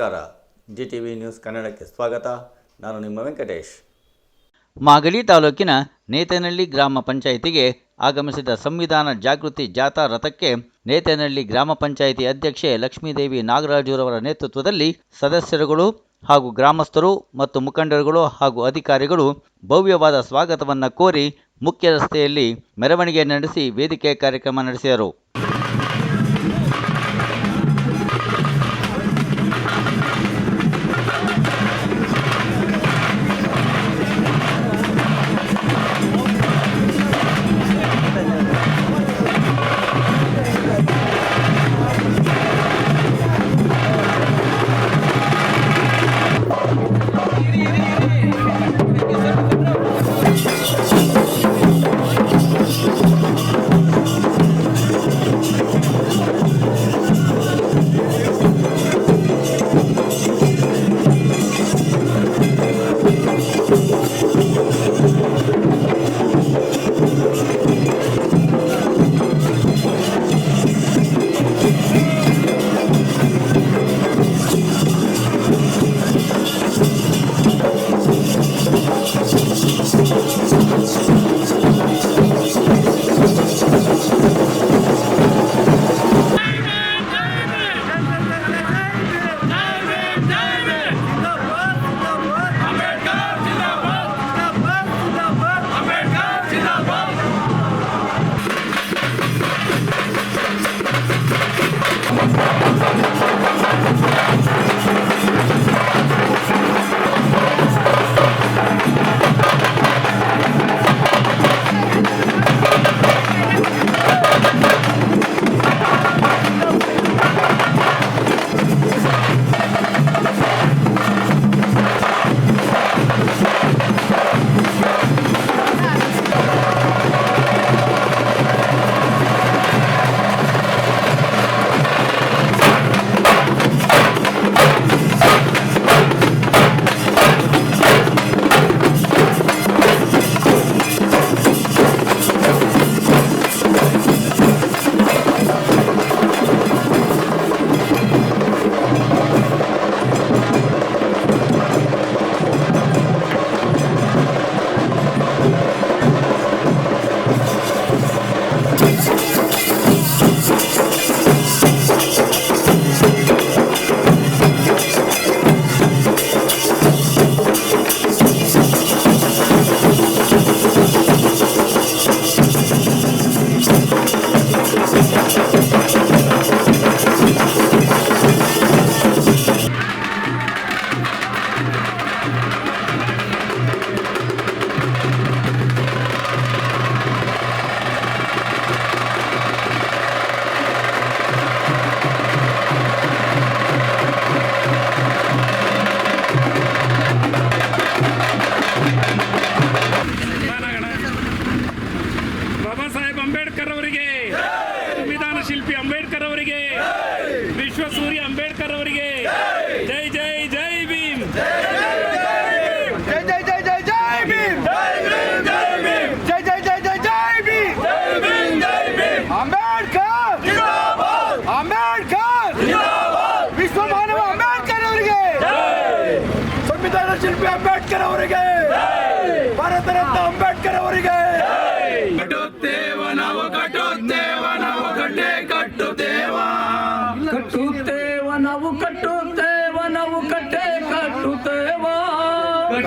ನಮಸ್ಕಾರ. G T V news ಕನ್ನಡಕ್ಕೆ ಸ್ವಾಗತ. ನಾನು ನಿಮ್ಮ ವೆಂಕಟೇಶ್. ಮಾಗಡಿ ತಾಲೂಕಿನ ನೇತನಹಳ್ಳಿ ಗ್ರಾಮ ಪಂಚಾಯಿತಿಗೆ ಆಗಮಿಸಿದ ಸಂವಿಧಾನ ಜಾಗೃತಿ ಜಾಥಾ ರಥಕ್ಕೆ ನೇತನಹಳ್ಳಿ ಗ್ರಾಮ ಪಂಚಾಯಿತಿ ಅಧ್ಯಕ್ಷೆ ಲಕ್ಷ್ಮೀದೇವಿ ನಾಗರಾಜುರವರ ನೇತೃತ್ವದಲ್ಲಿ ಸದಸ್ಯರುಗಳು ಹಾಗೂ ಗ್ರಾಮಸ್ಥರು ಮತ್ತು ಮುಖಂಡರುಗಳು ಹಾಗೂ ಅಧಿಕಾರಿಗಳು ಭವ್ಯವಾದ ಸ್ವಾಗತವನ್ನು ಕೋರಿ ಮುಖ್ಯ ರಸ್ತೆಯಲ್ಲಿ ಮೆರವಣಿಗೆ ನಡೆಸಿ ವೇದಿಕೆ ಕಾರ್ಯಕ್ರಮ ನಡೆಸಿದರು.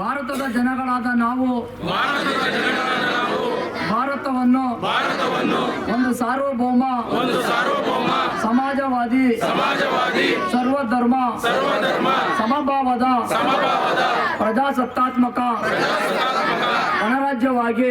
ಭಾರತದ ಜನಗಳಾದ ನಾವು ಭಾರತವನ್ನು ಭಾರತವನ್ನು ಒಂದು ಸಾರ್ವಭೌಮ ಒಂದು ಸಾರ್ವಭೌಮ ಸಮಾಜವಾದಿ ಸರ್ವಧರ್ಮ ಸರ್ವಧರ್ಮ ಸಮಭಾವದ ಸಮಭಾವದ ಪ್ರಜಾಸತ್ತಾತ್ಮಕ ಗಣರಾಜ್ಯವಾಗಿ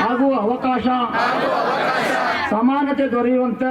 ಹಾಗೂ ಅವಕಾಶ. ಸಮಾನತೆ ದೊರೆಯುವಂತೆ.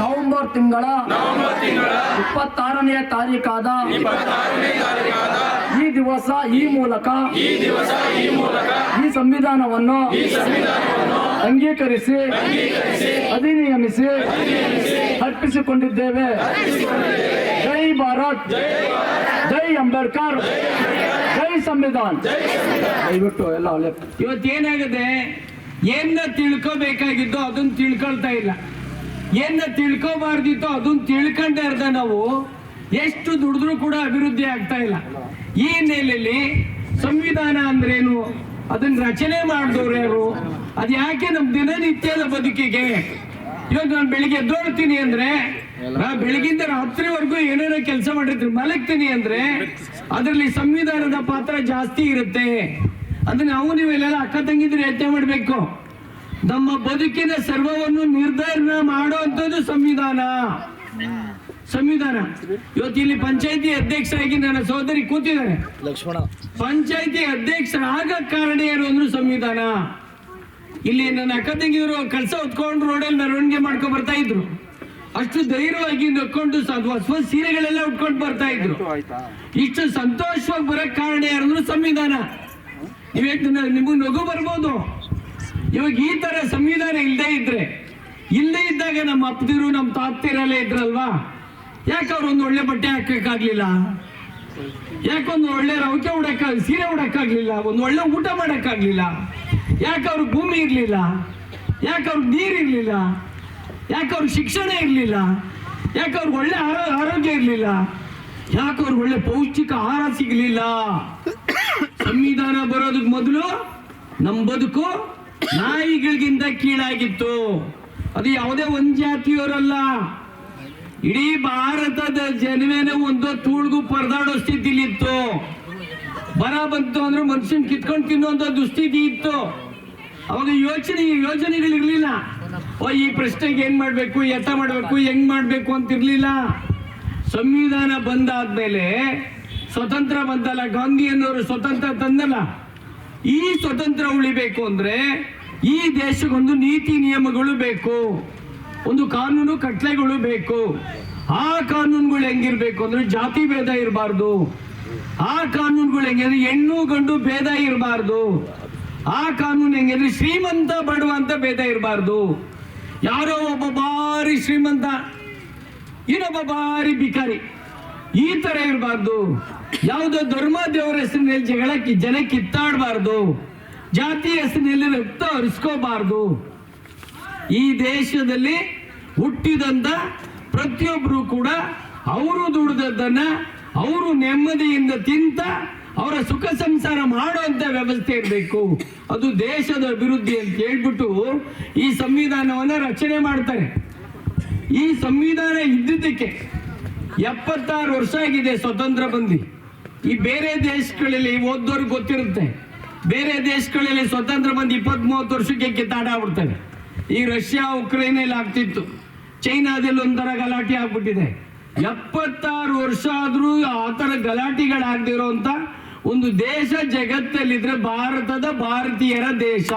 ನವೆಂಬರ್ ತಿಂಗಳ ಇಪ್ಪತ್ತಾರನೆಯ ತಾರೀಕಾದ ಈ ದಿವಸ ಈ ಮೂಲಕ ಈ ದಿವಸ ಈ ಮೂಲಕ ಈ ಸಂವಿಧಾನವನ್ನು ಅಂಗೀಕರಿಸಿ ಅಧಿನಿಯಮಿಸಿ ಅರ್ಪಿಸಿಕೊಂಡಿದ್ದೇವೆ. ಜೈ ಭಾರತ್. ಜೈ ಅಂಬೇಡ್ಕರ್. ಜೈ ಸಂವಿಧಾನ. ದಯವಿಟ್ಟು ಎಲ್ಲ ಒಳ್ಳೆ ಇವತ್ತೇನಾಗಿದೆ ಏನ ತಿಳ್ಕೋಬೇಕಾಗಿದ್ದು ಅದನ್ನ ತಿಳ್ಕೊಳ್ತಾ ಇಲ್ಲ. ಏನ ತಿಳ್ಕೋಬಾರ್ದಿತ್ತು ಅದನ್ನ ತಿಳ್ಕೊಂಡೇ ಇರ್ದ ನಾವು, ಎಷ್ಟು ದುಡಿದ್ರೂ ಕೂಡ ಅಭಿವೃದ್ಧಿ ಆಗ್ತಾ ಇಲ್ಲ. ಈ ಹಿನ್ನೆಲೆಯಲ್ಲಿ ಸಂವಿಧಾನ ಅಂದ್ರೇನು? ಅದನ್ನ ರಚನೆ ಮಾಡಿದವ್ರು ಯಾರು? ಅದು ಯಾಕೆ ನಮ್ಮ ದಿನನಿತ್ಯದ ಬದುಕಿಗೆ? ಇವತ್ತು ನಾನು ಬೆಳಿಗ್ಗೆ ಎದ್ದೋಳ್ತೀನಿ ಅಂದ್ರೆ ಬೆಳಗಿಂದ ರಾತ್ರಿವರೆಗೂ ಏನೇನೋ ಕೆಲಸ ಮಾಡಿರ್ತೀನಿ, ಮಲಗ್ತೀನಿ ಅಂದ್ರೆ, ಅದರಲ್ಲಿ ಸಂವಿಧಾನದ ಪಾತ್ರ ಜಾಸ್ತಿ ಇರುತ್ತೆ. ಅದನ್ನ ನಾವು ನೀವೆಲ್ಲ ಅಕ್ಕ ತಂಗಿದ್ರೆ ಯೋಚನೆ ಮಾಡ್ಬೇಕು. ನಮ್ಮ ಬದುಕಿನ ಸರ್ವವನ್ನು ನಿರ್ಧಾರ ಮಾಡುವಂತದ್ದು ಸಂವಿಧಾನ. ಸಂವಿಧಾನ. ಇವತ್ತು ಇಲ್ಲಿ ಪಂಚಾಯತಿ ಅಧ್ಯಕ್ಷರಾಗಿ ನನ್ನ ಸಹೋದರಿ ಕೂತಿದ್ದಾರೆ. ಲಕ್ಷ್ಮಣ. ಪಂಚಾಯತಿ ಆಗ ಕಾರಣ ಏನು ಅಂದ್ರೆ ಸಂವಿಧಾನ. ಇಲ್ಲಿ ನನ್ನ ಅಕ್ಕ ತಂಗಿಯವರು ಕೆಲಸ ಹೊತ್ಕೊಂಡು ರೋಡಲ್ಲಿ ಮೆರವಣಿಗೆ ಮಾಡ್ಕೊಂಡು ಬರ್ತಾ ಇದ್ರು. ಅಷ್ಟು ಧೈರ್ಯವಾಗಿ ನಕ್ಕೊಂಡು ಸ್ವ ಹೊಸ ಸೀರೆಗಳೆಲ್ಲ ಉಟ್ಕೊಂಡು ಬರ್ತಾ ಇದ್ರು. ಇಷ್ಟು ಸಂತೋಷವಾಗಿ ಬರಕ್ ಕಾರಣ ಯಾರಂದ್ರೆ ಸಂವಿಧಾನ. ನೀವೇ ನಿಮಗೂ ನಗು ಬರ್ಬೋದು? ಇವಾಗ ಈ ತರ ಸಂವಿಧಾನ ಇಲ್ಲದೆ ಇದ್ರೆ ಇಲ್ಲದೆ ಇದ್ದಾಗ ನಮ್ಮ ಅಪ್ಪದಿರು, ನಮ್ಮ ತಾತ್ತಿರಲ್ಲೇ ಇದ್ರಲ್ವಾ? ಯಾಕೆ ಅವ್ರು ಒಂದು ಒಳ್ಳೆ ಬಟ್ಟೆ ಹಾಕಕ್ಕಾಗ್ಲಿಲ್ಲ ಯಾಕೊಂದು ಒಳ್ಳೆ ರೌಕೆ ಉಡಕ್ಕ, ಸೀರೆ ಉಡಕ್ಕಾಗ್ಲಿಲ್ಲ? ಒಂದು ಒಳ್ಳೆ ಊಟ ಮಾಡಕ್ಕಾಗ್ಲಿಲ್ಲ? ಯಾಕೆ ಅವ್ರಿಗೆ ಭೂಮಿ ಇರಲಿಲ್ಲ? ಯಾಕೆ ಅವ್ರಿಗೆ ನೀರ್ ಇರ್ಲಿಲ್ಲ? ಯಾಕೆ ಅವ್ರಿಗೆ ಶಿಕ್ಷಣ ಇರಲಿಲ್ಲ? ಯಾಕೆ ಅವ್ರಿಗೆ ಒಳ್ಳೆ ಆರೋ- ಆರೋಗ್ಯ ಇರಲಿಲ್ಲ? ಯಾಕೆ ಅವ್ರಿಗೆ ಒಳ್ಳೆ ಪೌಷ್ಟಿಕ ಆಹಾರ ಸಿಗಲಿಲ್ಲ? ಸಂವಿಧಾನ ಬರೋದಕ್ಕೆ ಮೊದಲು ನಮ್ಮ ಬದುಕು ನಾಯಿಗಳಿಗಿಂತ ಕೀಳಾಗಿತ್ತು. ಅದು ಯಾವುದೇ ಒಂದ್ ಜಾತಿಯವರಲ್ಲ. ಇಡೀ ಭಾರತದ ಜನವೇನೆ ಒಂದು ತೂಳ್ಗು ಪರದಾಡೋ ಸ್ಥಿತಿಲಿತ್ತು. ಬರ ಬಂತು ಅಂದ್ರೆ ಮನುಷ್ಯನ್ ಕಿತ್ಕೊಂಡು ತಿನ್ನುವಂತ ದುಸ್ಥಿತಿ ಇತ್ತು. ಅವಾಗ ಯೋಚನೆ ಇರಲಿಲ್ಲ ಓ, ಈ ಪ್ರಶ್ನೆಗೆ ಏನ್ ಮಾಡ್ಬೇಕು ಎತ್ತ ಮಾಡ್ಬೇಕು, ಹೆಂಗ್ ಮಾಡ್ಬೇಕು ಅಂತ ಇರ್ಲಿಲ್ಲ ಸಂವಿಧಾನ ಬಂದಾದ್ಮೇಲೆ ಸ್ವತಂತ್ರ ಬಂದಲ್ಲ ಗಾಂಧಿ ಅನ್ನೋರು ಸ್ವತಂತ್ರ ತಂದಲ್ಲ. ಈ ಸ್ವತಂತ್ರ ಉಳಿಬೇಕು ಅಂದ್ರೆ ಈ ದೇಶಕ್ಕೊಂದು ನೀತಿ ನಿಯಮಗಳು ಬೇಕು, ಒಂದು ಕಾನೂನು ಕಟ್ಲೆಗಳು ಬೇಕು. ಆ ಕಾನೂನುಗಳು ಹೆಂಗಿರ್ಬೇಕು ಅಂದ್ರೆ ಜಾತಿ ಭೇದ ಇರಬಾರ್ದು. ಆ ಕಾನೂನುಗಳು ಹೆಂಗಿದ್ರೆ ಹೆಣ್ಣು, ಗಂಡು ಭೇದ ಇರಬಾರ್ದು. ಆ ಕಾನೂನು ಹೆಂಗಿದ್ರೆ ಶ್ರೀಮಂತ ಬಡವ ಅಂತ ಭೇದ ಇರಬಾರ್ದು. ಯಾರೋ ಒಬ್ಬ ಬಾರಿ ಶ್ರೀಮಂತ, ಇನ್ನೊಬ್ಬ ಬಾರಿ ಬಿಕಾರಿ ಈ ತರ ಇರಬಾರ್ದು. ಯಾವುದೋ ಧರ್ಮ ದೇವರ ಹೆಸರಿನಲ್ಲಿ ಜಗಳ ಕಿ- ಜನ ಕಿತ್ತಾಡಬಾರ್ದು ಜಾತಿ ಹೆಸರಿನಲ್ಲಿ ರಕ್ತ ಹರಿಸ್ಕೋಬಾರ್ದು. ಈ ದೇಶದಲ್ಲಿ ಹುಟ್ಟಿದಂತ ಪ್ರತಿಯೊಬ್ಬರು ಕೂಡ ಅವರು ದುಡಿದದ್ದನ್ನ ಅವರು ನೆಮ್ಮದಿಯಿಂದ ತಿಂತ ಅವರ ಸುಖ ಸಂಸಾರ ಮಾಡುವಂತ ವ್ಯವಸ್ಥೆ ಇರಬೇಕು. ಅದು ದೇಶದ ಅಭಿವೃದ್ಧಿ ಅಂತ ಹೇಳ್ಬಿಟ್ಟು ಈ ಸಂವಿಧಾನವನ್ನ ರಚನೆ ಮಾಡ್ತಾರೆ. ಈ ಸಂವಿಧಾನ ಇದ್ದಿದ್ದಕ್ಕೆ ಎಪ್ಪತ್ತಾರು ವರ್ಷ ಆಗಿದೆ ಸ್ವತಂತ್ರ ಬಂದು. ಈ ಬೇರೆ ದೇಶಗಳಲ್ಲಿ ಓದೋರ್ಗೆ ಗೊತ್ತಿರುತ್ತೆ. ಬೇರೆ ದೇಶಗಳಲ್ಲಿ ಸ್ವತಂತ್ರ ಬಂದು ಇಪ್ಪತ್ತ್ ಮೂವತ್ತು ವರ್ಷಕ್ಕೆ ಕಿತ್ತಾಡಾಗ್ಬಿಡ್ತಾರೆ ಈ ರಷ್ಯಾ ಉಕ್ರೇನಲ್ಲಿ ಆಗ್ತಿತ್ತು. ಚೈನಾದಲ್ಲಿ ಒಂಥರ ಗಲಾಟೆ ಆಗ್ಬಿಟ್ಟಿದೆ. ಎಪ್ಪತ್ತಾರು ವರ್ಷ ಆದರೂ ಆ ಥರ ಅಂತ ಒಂದು ದೇಶ ಜಗತ್ತಲ್ಲಿದ್ರೆ ಭಾರತದ ಭಾರತೀಯರ ದೇಶ.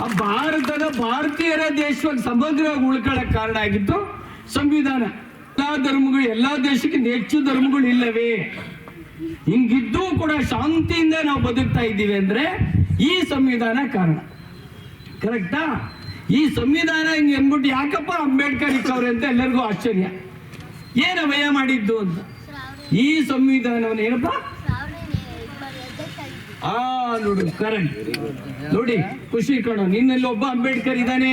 ಆ ಭಾರತದ ಭಾರತೀಯರ ದೇಶವಾಗಿ ಸಮಗ್ರವಾಗಿ ಉಳ್ಕೊಳ್ಳೋಕೆ ಕಾರಣ ಆಗಿತ್ತು ಸಂವಿಧಾನ. ಎಲ್ಲಾ ಧರ್ಮಗಳು ಎಲ್ಲಾ ದೇಶಕ್ಕೆ ಹೆಚ್ಚು ಧರ್ಮಗಳು ಇಲ್ಲವೇ? ಹಿಂಗಿದ್ದೂ ಕೂಡ ಶಾಂತಿಯಿಂದ ನಾವು ಬದುಕ್ತಾ ಇದ್ದೀವಿ ಅಂದ್ರೆ ಈ ಸಂವಿಧಾನ ಕಾರಣ. ಕರೆಕ್ಟಾ ಈ ಸಂವಿಧಾನ ಹಿಂಗೆ ಅಂದ್ಬಿಟ್ಟು ಯಾಕಪ್ಪ ಅಂಬೇಡ್ಕರ್ ಇಕ್ಕವ್ರೆ ಅಂತ ಎಲ್ಲರಿಗೂ ಆಶ್ಚರ್ಯ. ಏನ ಭಯ ಮಾಡಿದ್ದು ಅಂತ? ಈ ಸಂವಿಧಾನವನ್ನು ಏನಪ್ಪ? ಆ, ನೋಡು ಕರೆಕ್ಟ್ ನೋಡಿ, ಖುಷಿ ಕಣ, ನಿನ್ನಲ್ಲಿ ಒಬ್ಬ ಅಂಬೇಡ್ಕರ್ ಇದ್ದಾನೆ.